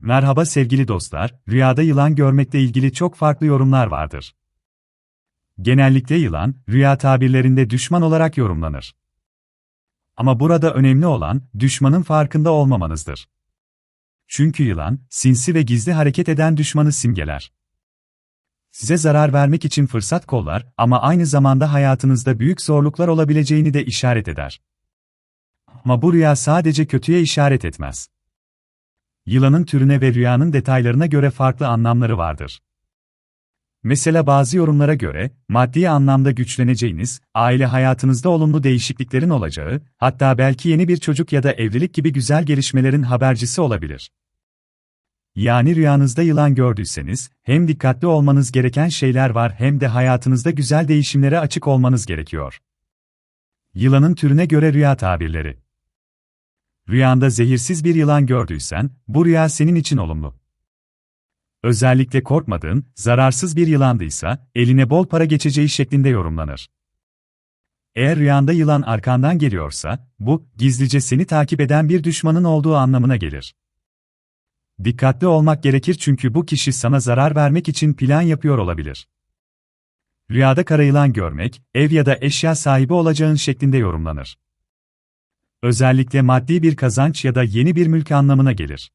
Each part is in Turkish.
Merhaba sevgili dostlar, rüyada yılan görmekle ilgili çok farklı yorumlar vardır. Genellikle yılan, rüya tabirlerinde düşman olarak yorumlanır. Ama burada önemli olan, düşmanın farkında olmamanızdır. Çünkü yılan, sinsi ve gizli hareket eden düşmanı simgeler. Size zarar vermek için fırsat kollar ama aynı zamanda hayatınızda büyük zorluklar olabileceğini de işaret eder. Ama bu rüya sadece kötüye işaret etmez. Yılanın türüne ve rüyanın detaylarına göre farklı anlamları vardır. Mesela bazı yorumlara göre, maddi anlamda güçleneceğiniz, aile hayatınızda olumlu değişikliklerin olacağı, hatta belki yeni bir çocuk ya da evlilik gibi güzel gelişmelerin habercisi olabilir. Yani rüyanızda yılan gördüyseniz, hem dikkatli olmanız gereken şeyler var hem de hayatınızda güzel değişimlere açık olmanız gerekiyor. Yılanın türüne göre rüya tabirleri Rüyanda zehirsiz bir yılan gördüysen, bu rüya senin için olumlu. Özellikle korkmadığın, zararsız bir yılandıysa, eline bol para geçeceği şeklinde yorumlanır. Eğer rüyanda yılan arkandan geliyorsa, bu, gizlice seni takip eden bir düşmanın olduğu anlamına gelir. Dikkatli olmak gerekir çünkü bu kişi sana zarar vermek için plan yapıyor olabilir. Rüyada kara yılan görmek, ev ya da eşya sahibi olacağın şeklinde yorumlanır. Özellikle maddi bir kazanç ya da yeni bir mülk anlamına gelir.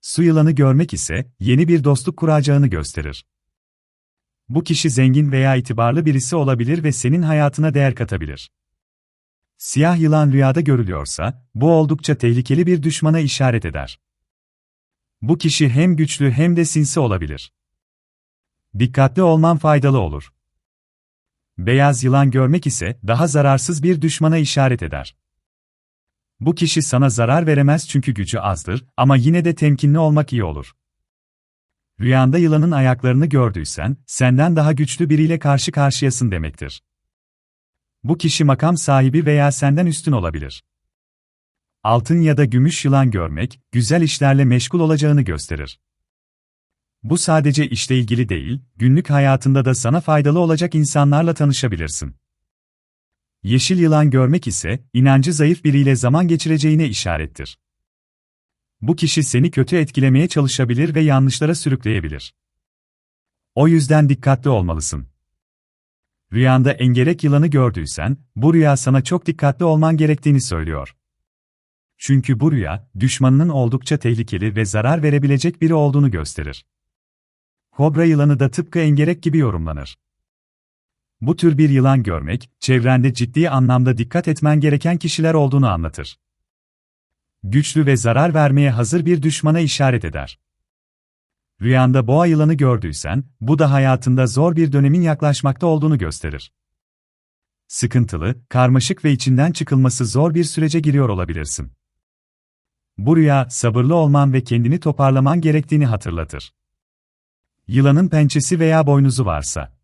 Su yılanı görmek ise yeni bir dostluk kuracağını gösterir. Bu kişi zengin veya itibarlı birisi olabilir ve senin hayatına değer katabilir. Siyah yılan rüyada görülüyorsa, bu oldukça tehlikeli bir düşmana işaret eder. Bu kişi hem güçlü hem de sinsi olabilir. Dikkatli olman faydalı olur. Beyaz yılan görmek ise daha zararsız bir düşmana işaret eder. Bu kişi sana zarar veremez çünkü gücü azdır ama yine de temkinli olmak iyi olur. Rüyanda yılanın ayaklarını gördüysen, senden daha güçlü biriyle karşı karşıyasın demektir. Bu kişi makam sahibi veya senden üstün olabilir. Altın ya da gümüş yılan görmek, güzel işlerle meşgul olacağını gösterir. Bu sadece işle ilgili değil, günlük hayatında da sana faydalı olacak insanlarla tanışabilirsin. Yeşil yılan görmek ise, inancı zayıf biriyle zaman geçireceğine işarettir. Bu kişi seni kötü etkilemeye çalışabilir ve yanlışlara sürükleyebilir. O yüzden dikkatli olmalısın. Rüyanda engerek yılanı gördüysen, bu rüya sana çok dikkatli olman gerektiğini söylüyor. Çünkü bu rüya, düşmanının oldukça tehlikeli ve zarar verebilecek biri olduğunu gösterir. Kobra yılanı da tıpkı engerek gibi yorumlanır. Bu tür bir yılan görmek, çevrende ciddi anlamda dikkat etmen gereken kişiler olduğunu anlatır. Güçlü ve zarar vermeye hazır bir düşmana işaret eder. Rüyanda boğa yılanı gördüysen, bu da hayatında zor bir dönemin yaklaşmakta olduğunu gösterir. Sıkıntılı, karmaşık ve içinden çıkılması zor bir sürece giriyor olabilirsin. Bu rüya, sabırlı olman ve kendini toparlaman gerektiğini hatırlatır. Yılanın pençesi veya boynuzu varsa,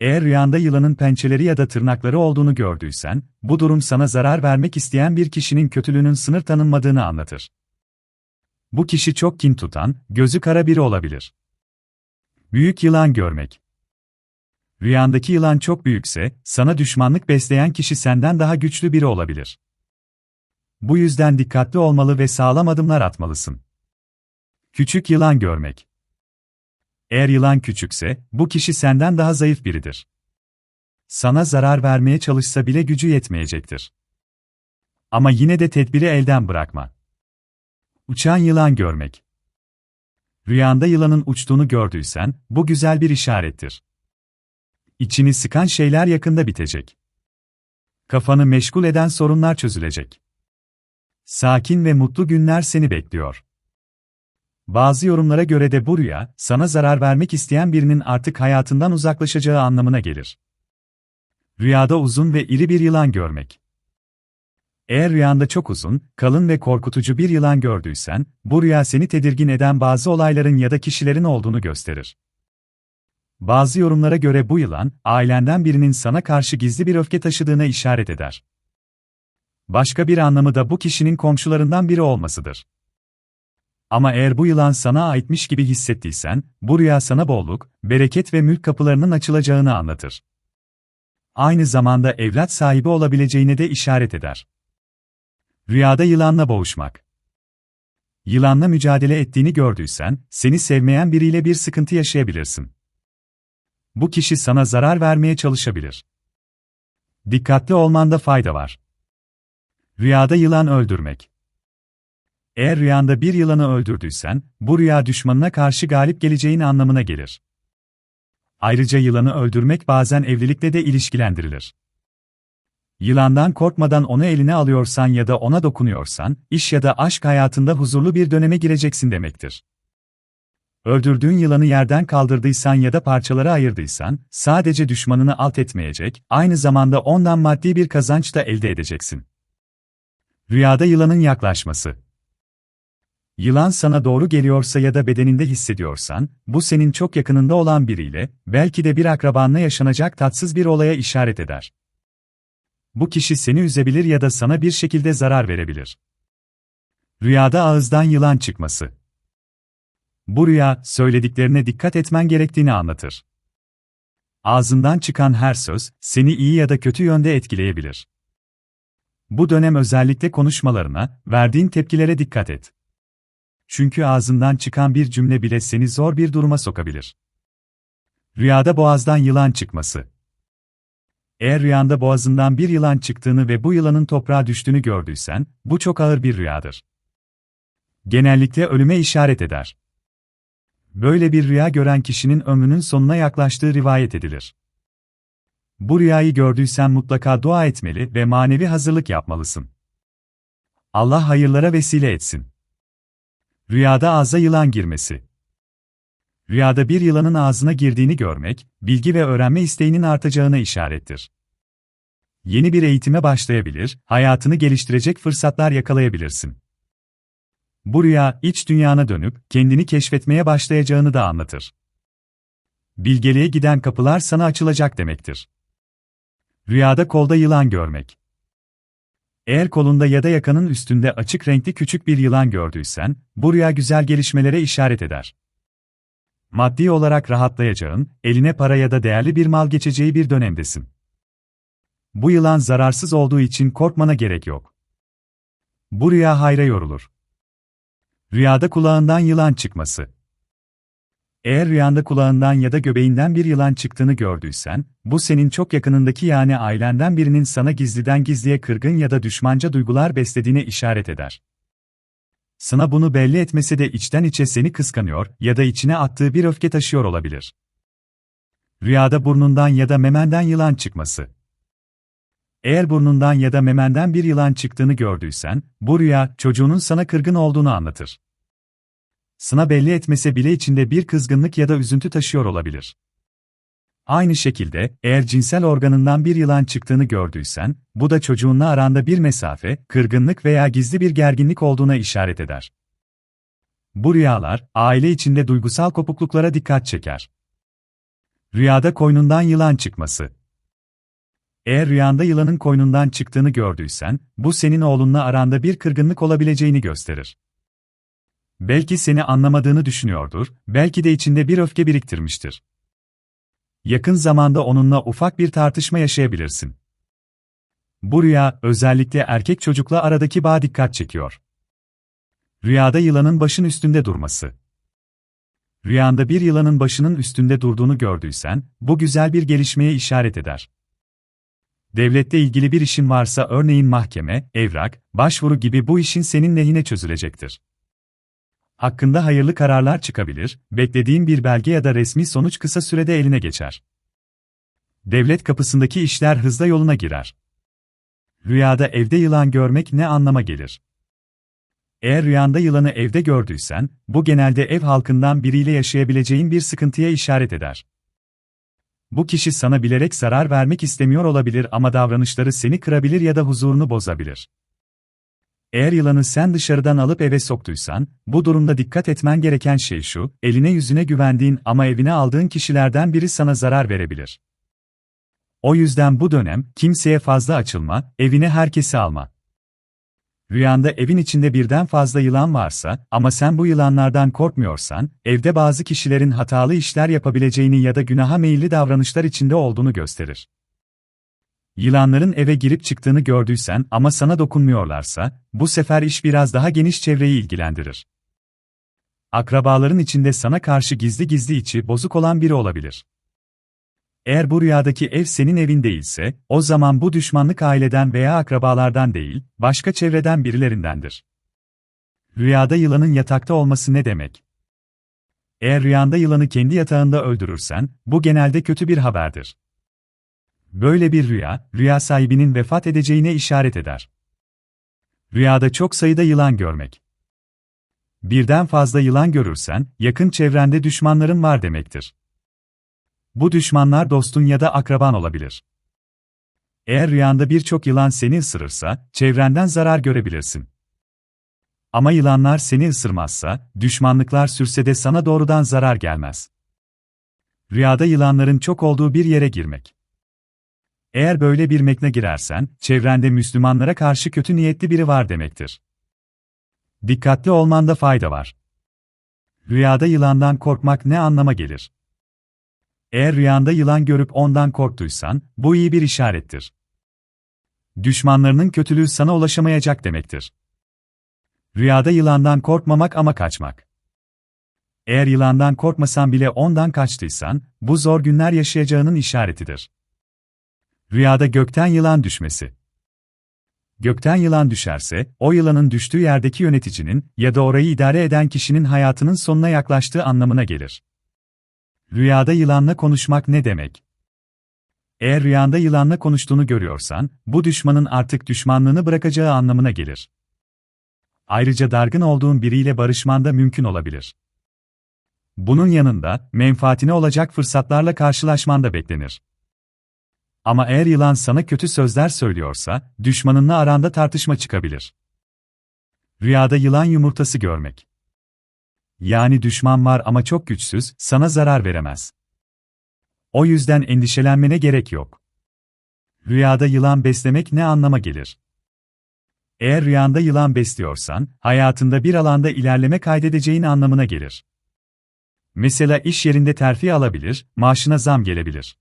eğer rüyanda yılanın pençeleri ya da tırnakları olduğunu gördüysen, bu durum sana zarar vermek isteyen bir kişinin kötülüğünün sınır tanınmadığını anlatır. Bu kişi çok kin tutan, gözü kara biri olabilir. Büyük yılan görmek. Rüyandaki yılan çok büyükse, sana düşmanlık besleyen kişi senden daha güçlü biri olabilir. Bu yüzden dikkatli olmalı ve sağlam adımlar atmalısın. Küçük yılan görmek. Eğer yılan küçükse, bu kişi senden daha zayıf biridir. Sana zarar vermeye çalışsa bile gücü yetmeyecektir. Ama yine de tedbiri elden bırakma. Uçan yılan görmek. Rüyanda yılanın uçtuğunu gördüysen, bu güzel bir işarettir. İçini sıkan şeyler yakında bitecek. Kafanı meşgul eden sorunlar çözülecek. Sakin ve mutlu günler seni bekliyor. Bazı yorumlara göre de bu rüya, sana zarar vermek isteyen birinin artık hayatından uzaklaşacağı anlamına gelir. Rüyada uzun ve iri bir yılan görmek. Eğer rüyanda çok uzun, kalın ve korkutucu bir yılan gördüysen, bu rüya seni tedirgin eden bazı olayların ya da kişilerin olduğunu gösterir. Bazı yorumlara göre bu yılan, ailenden birinin sana karşı gizli bir öfke taşıdığına işaret eder. Başka bir anlamı da bu kişinin komşularından biri olmasıdır. Ama eğer bu yılan sana aitmiş gibi hissettiysen, bu rüya sana bolluk, bereket ve mülk kapılarının açılacağını anlatır. Aynı zamanda evlat sahibi olabileceğine de işaret eder. Rüyada yılanla boğuşmak. Yılanla mücadele ettiğini gördüysen, seni sevmeyen biriyle bir sıkıntı yaşayabilirsin. Bu kişi sana zarar vermeye çalışabilir. Dikkatli olmanda fayda var. Rüyada yılan öldürmek. Eğer rüyanda bir yılanı öldürdüysen, bu rüya düşmanına karşı galip geleceğin anlamına gelir. Ayrıca yılanı öldürmek bazen evlilikle de ilişkilendirilir. Yılandan korkmadan onu eline alıyorsan ya da ona dokunuyorsan, iş ya da aşk hayatında huzurlu bir döneme gireceksin demektir. Öldürdüğün yılanı yerden kaldırdıysan ya da parçalara ayırdıysan, sadece düşmanını alt etmeyecek, aynı zamanda ondan maddi bir kazanç da elde edeceksin. Rüyada yılanın yaklaşması Yılan sana doğru geliyorsa ya da bedeninde hissediyorsan, bu senin çok yakınında olan biriyle, belki de bir akrabanla yaşanacak tatsız bir olaya işaret eder. Bu kişi seni üzebilir ya da sana bir şekilde zarar verebilir. Rüyada ağızdan yılan çıkması. Bu rüya, söylediklerine dikkat etmen gerektiğini anlatır. Ağzından çıkan her söz, seni iyi ya da kötü yönde etkileyebilir. Bu dönem özellikle konuşmalarına, verdiğin tepkilere dikkat et. Çünkü ağzından çıkan bir cümle bile seni zor bir duruma sokabilir. Rüyada boğazdan yılan çıkması. Eğer rüyanda boğazından bir yılan çıktığını ve bu yılanın toprağa düştüğünü gördüysen, bu çok ağır bir rüyadır. Genellikle ölüme işaret eder. Böyle bir rüya gören kişinin ömrünün sonuna yaklaştığı rivayet edilir. Bu rüyayı gördüysen mutlaka dua etmeli ve manevi hazırlık yapmalısın. Allah hayırlara vesile etsin. Rüyada ağza yılan girmesi. Rüyada bir yılanın ağzına girdiğini görmek, bilgi ve öğrenme isteğinin artacağına işarettir. Yeni bir eğitime başlayabilir, hayatını geliştirecek fırsatlar yakalayabilirsin. Bu rüya, iç dünyana dönüp, kendini keşfetmeye başlayacağını da anlatır. Bilgeliğe giden kapılar sana açılacak demektir. Rüyada kolda yılan görmek. Eğer kolunda ya da yakanın üstünde açık renkli küçük bir yılan gördüysen, bu rüya güzel gelişmelere işaret eder. Maddi olarak rahatlayacağın, eline para ya da değerli bir mal geçeceği bir dönemdesin. Bu yılan zararsız olduğu için korkmana gerek yok. Bu rüya hayra yorulur. Rüyada kulağından yılan çıkması. Eğer rüyanda kulağından ya da göbeğinden bir yılan çıktığını gördüysen, bu senin çok yakınındaki yani ailenden birinin sana gizliden gizliye kırgın ya da düşmanca duygular beslediğine işaret eder. Sana bunu belli etmese de içten içe seni kıskanıyor ya da içine attığı bir öfke taşıyor olabilir. Rüyada burnundan ya da memenden yılan çıkması. Eğer burnundan ya da memenden bir yılan çıktığını gördüysen, bu rüya çocuğunun sana kırgın olduğunu anlatır. Sana belli etmese bile içinde bir kızgınlık ya da üzüntü taşıyor olabilir. Aynı şekilde, eğer cinsel organından bir yılan çıktığını gördüysen, bu da çocuğunla aranda bir mesafe, kırgınlık veya gizli bir gerginlik olduğuna işaret eder. Bu rüyalar, aile içinde duygusal kopukluklara dikkat çeker. Rüyada koynundan yılan çıkması. Eğer rüyanda yılanın koynundan çıktığını gördüysen, bu senin oğlunla aranda bir kırgınlık olabileceğini gösterir. Belki seni anlamadığını düşünüyordur, belki de içinde bir öfke biriktirmiştir. Yakın zamanda onunla ufak bir tartışma yaşayabilirsin. Bu rüya, özellikle erkek çocukla aradaki bağ dikkat çekiyor. Rüyada yılanın başın üstünde durması. Rüyanda bir yılanın başının üstünde durduğunu gördüysen, bu güzel bir gelişmeye işaret eder. Devlette ilgili bir işin varsa örneğin mahkeme, evrak, başvuru gibi bu işin senin lehine çözülecektir. Hakkında hayırlı kararlar çıkabilir, beklediğin bir belge ya da resmi sonuç kısa sürede eline geçer. Devlet kapısındaki işler hızla yoluna girer. Rüyada evde yılan görmek ne anlama gelir? Eğer rüyanda yılanı evde gördüysen, bu genelde ev halkından biriyle yaşayabileceğin bir sıkıntıya işaret eder. Bu kişi sana bilerek zarar vermek istemiyor olabilir ama davranışları seni kırabilir ya da huzurunu bozabilir. Eğer yılanı sen dışarıdan alıp eve soktuysan, bu durumda dikkat etmen gereken şey şu, eline yüzüne güvendiğin ama evine aldığın kişilerden biri sana zarar verebilir. O yüzden bu dönem, kimseye fazla açılma, evine herkesi alma. Rüyanda evin içinde birden fazla yılan varsa ama sen bu yılanlardan korkmuyorsan, evde bazı kişilerin hatalı işler yapabileceğini ya da günaha meyilli davranışlar içinde olduğunu gösterir. Yılanların eve girip çıktığını gördüysen ama sana dokunmuyorlarsa, bu sefer iş biraz daha geniş çevreyi ilgilendirir. Akrabaların içinde sana karşı gizli gizli içi bozuk olan biri olabilir. Eğer bu rüyadaki ev senin evin değilse, o zaman bu düşmanlık aileden veya akrabalardan değil, başka çevreden birilerindendir. Rüyada yılanın yatakta olması ne demek? Eğer rüyanda yılanı kendi yatağında öldürürsen, bu genelde kötü bir haberdir. Böyle bir rüya, rüya sahibinin vefat edeceğine işaret eder. Rüyada çok sayıda yılan görmek. Birden fazla yılan görürsen, yakın çevrende düşmanların var demektir. Bu düşmanlar dostun ya da akraban olabilir. Eğer rüyanda birçok yılan seni ısırırsa, çevrenden zarar görebilirsin. Ama yılanlar seni ısırmazsa, düşmanlıklar sürse de sana doğrudan zarar gelmez. Rüyada yılanların çok olduğu bir yere girmek. Eğer böyle bir mekne girersen, çevrende Müslümanlara karşı kötü niyetli biri var demektir. Dikkatli olmanda fayda var. Rüyada yılandan korkmak ne anlama gelir? Eğer rüyanda yılan görüp ondan korktuysan, bu iyi bir işarettir. Düşmanlarının kötülüğü sana ulaşamayacak demektir. Rüyada yılandan korkmamak ama kaçmak. Eğer yılandan korkmasan bile ondan kaçtıysan, bu zor günler yaşayacağının işaretidir. Rüyada gökten yılan düşmesi. Gökten yılan düşerse, o yılanın düştüğü yerdeki yöneticinin ya da orayı idare eden kişinin hayatının sonuna yaklaştığı anlamına gelir. Rüyada yılanla konuşmak ne demek? Eğer rüyanda yılanla konuştuğunu görüyorsan, bu düşmanın artık düşmanlığını bırakacağı anlamına gelir. Ayrıca dargın olduğun biriyle barışman da mümkün olabilir. Bunun yanında, menfaatine olacak fırsatlarla karşılaşman da beklenir. Ama eğer yılan sana kötü sözler söylüyorsa, düşmanınla aranda tartışma çıkabilir. Rüyada yılan yumurtası görmek. Yani düşman var ama çok güçsüz, sana zarar veremez. O yüzden endişelenmene gerek yok. Rüyada yılan beslemek ne anlama gelir? Eğer rüyanda yılan besliyorsan, hayatında bir alanda ilerleme kaydedeceğin anlamına gelir. Mesela iş yerinde terfi alabilir, maaşına zam gelebilir.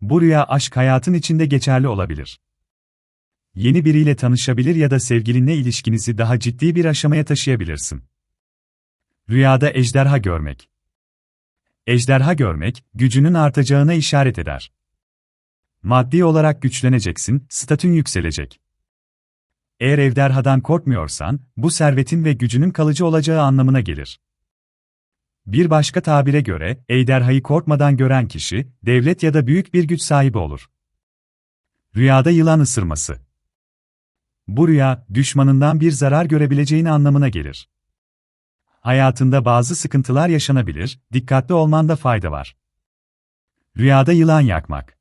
Bu rüya aşk hayatın içinde geçerli olabilir. Yeni biriyle tanışabilir ya da sevgilinle ilişkinizi daha ciddi bir aşamaya taşıyabilirsin. Rüyada ejderha görmek. Ejderha görmek, gücünün artacağına işaret eder. Maddi olarak güçleneceksin, statün yükselecek. Eğer ejderhadan korkmuyorsan, bu servetin ve gücünün kalıcı olacağı anlamına gelir. Bir başka tabire göre, ejderhayı korkmadan gören kişi, devlet ya da büyük bir güç sahibi olur. Rüyada yılan ısırması. Bu rüya, düşmanından bir zarar görebileceğin anlamına gelir. Hayatında bazı sıkıntılar yaşanabilir, dikkatli olmanda fayda var. Rüyada yılan yakmak.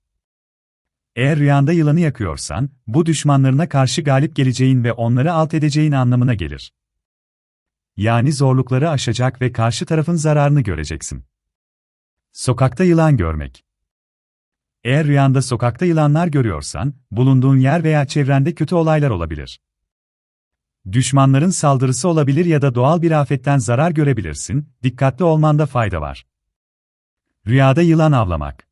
Eğer rüyanda yılanı yakıyorsan, bu düşmanlarına karşı galip geleceğin ve onları alt edeceğin anlamına gelir. Yani zorlukları aşacak ve karşı tarafın zararını göreceksin. Sokakta yılan görmek. Eğer rüyanda sokakta yılanlar görüyorsan, bulunduğun yer veya çevrende kötü olaylar olabilir. Düşmanların saldırısı olabilir ya da doğal bir afetten zarar görebilirsin, dikkatli olmanda fayda var. Rüyada yılan avlamak.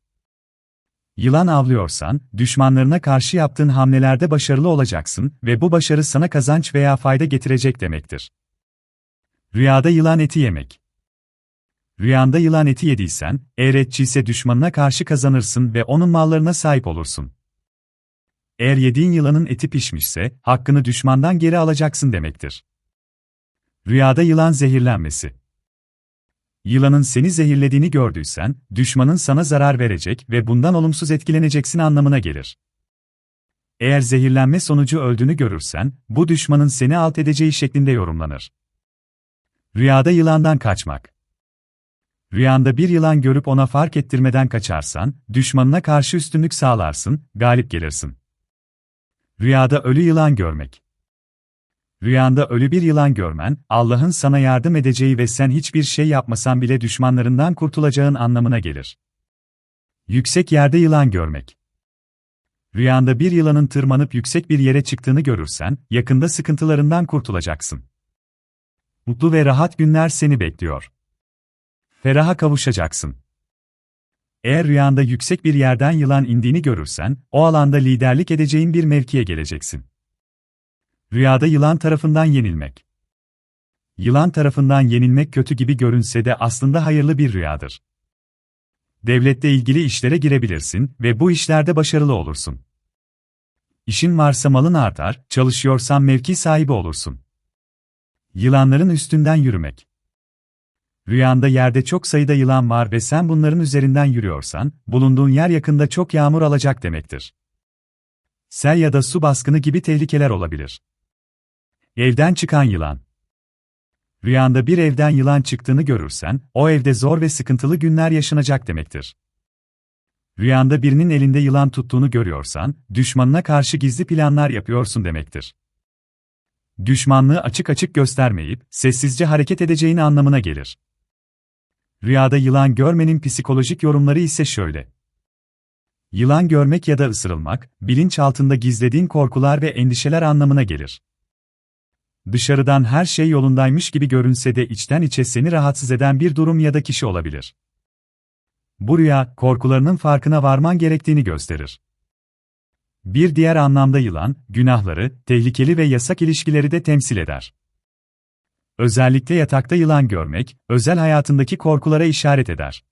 Yılan avlıyorsan, düşmanlarına karşı yaptığın hamlelerde başarılı olacaksın ve bu başarı sana kazanç veya fayda getirecek demektir. Rüyada yılan eti yemek. Rüyanda yılan eti yediysen, eğer etçi ise düşmanına karşı kazanırsın ve onun mallarına sahip olursun. Eğer yediğin yılanın eti pişmişse, hakkını düşmandan geri alacaksın demektir. Rüyada yılan zehirlenmesi. Yılanın seni zehirlediğini gördüysen, düşmanın sana zarar verecek ve bundan olumsuz etkileneceksin anlamına gelir. Eğer zehirlenme sonucu öldüğünü görürsen, bu düşmanın seni alt edeceği şeklinde yorumlanır. Rüyada yılandan kaçmak. Rüyanda bir yılan görüp ona fark ettirmeden kaçarsan, düşmanına karşı üstünlük sağlarsın, galip gelirsin. Rüyada ölü yılan görmek. Rüyanda ölü bir yılan görmen, Allah'ın sana yardım edeceği ve sen hiçbir şey yapmasan bile düşmanlarından kurtulacağın anlamına gelir. Yüksek yerde yılan görmek. Rüyanda bir yılanın tırmanıp yüksek bir yere çıktığını görürsen, yakında sıkıntılarından kurtulacaksın. Mutlu ve rahat günler seni bekliyor. Feraha kavuşacaksın. Eğer rüyanda yüksek bir yerden yılan indiğini görürsen, o alanda liderlik edeceğin bir mevkiye geleceksin. Rüyada yılan tarafından yenilmek. Yılan tarafından yenilmek kötü gibi görünse de aslında hayırlı bir rüyadır. Devlette ilgili işlere girebilirsin ve bu işlerde başarılı olursun. İşin varsa malın artar, çalışıyorsan mevki sahibi olursun. Yılanların üstünden yürümek. Rüyanda yerde çok sayıda yılan var ve sen bunların üzerinden yürüyorsan, bulunduğun yer yakında çok yağmur alacak demektir. Sel ya da su baskını gibi tehlikeler olabilir. Evden çıkan yılan. Rüyanda bir evden yılan çıktığını görürsen, o evde zor ve sıkıntılı günler yaşanacak demektir. Rüyanda birinin elinde yılan tuttuğunu görüyorsan, düşmanına karşı gizli planlar yapıyorsun demektir. Düşmanlığı açık açık göstermeyip, sessizce hareket edeceğini anlamına gelir. Rüyada yılan görmenin psikolojik yorumları ise şöyle. Yılan görmek ya da ısırılmak, bilinç altında gizlediğin korkular ve endişeler anlamına gelir. Dışarıdan her şey yolundaymış gibi görünse de içten içe seni rahatsız eden bir durum ya da kişi olabilir. Bu rüya, korkularının farkına varman gerektiğini gösterir. Bir diğer anlamda yılan, günahları, tehlikeli ve yasak ilişkileri de temsil eder. Özellikle yatakta yılan görmek, özel hayatındaki korkulara işaret eder.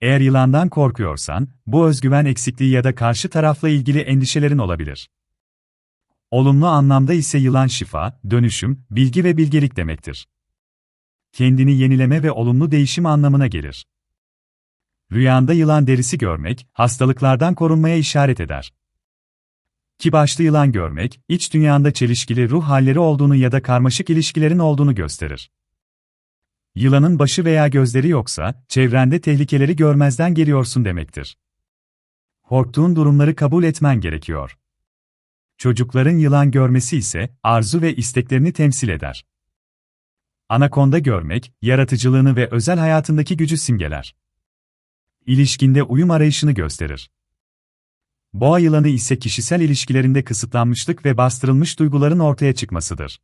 Eğer yılandan korkuyorsan, bu özgüven eksikliği ya da karşı tarafla ilgili endişelerin olabilir. Olumlu anlamda ise yılan şifa, dönüşüm, bilgi ve bilgelik demektir. Kendini yenileme ve olumlu değişim anlamına gelir. Rüyanda yılan derisi görmek, hastalıklardan korunmaya işaret eder. Ki başlı yılan görmek, iç dünyanda çelişkili ruh halleri olduğunu ya da karmaşık ilişkilerin olduğunu gösterir. Yılanın başı veya gözleri yoksa, çevrende tehlikeleri görmezden geliyorsun demektir. Korktuğun durumları kabul etmen gerekiyor. Çocukların yılan görmesi ise, arzu ve isteklerini temsil eder. Anakonda görmek, yaratıcılığını ve özel hayatındaki gücü simgeler. İlişkinde uyum arayışını gösterir. Boğa yılanı ise kişisel ilişkilerinde kısıtlanmışlık ve bastırılmış duyguların ortaya çıkmasıdır.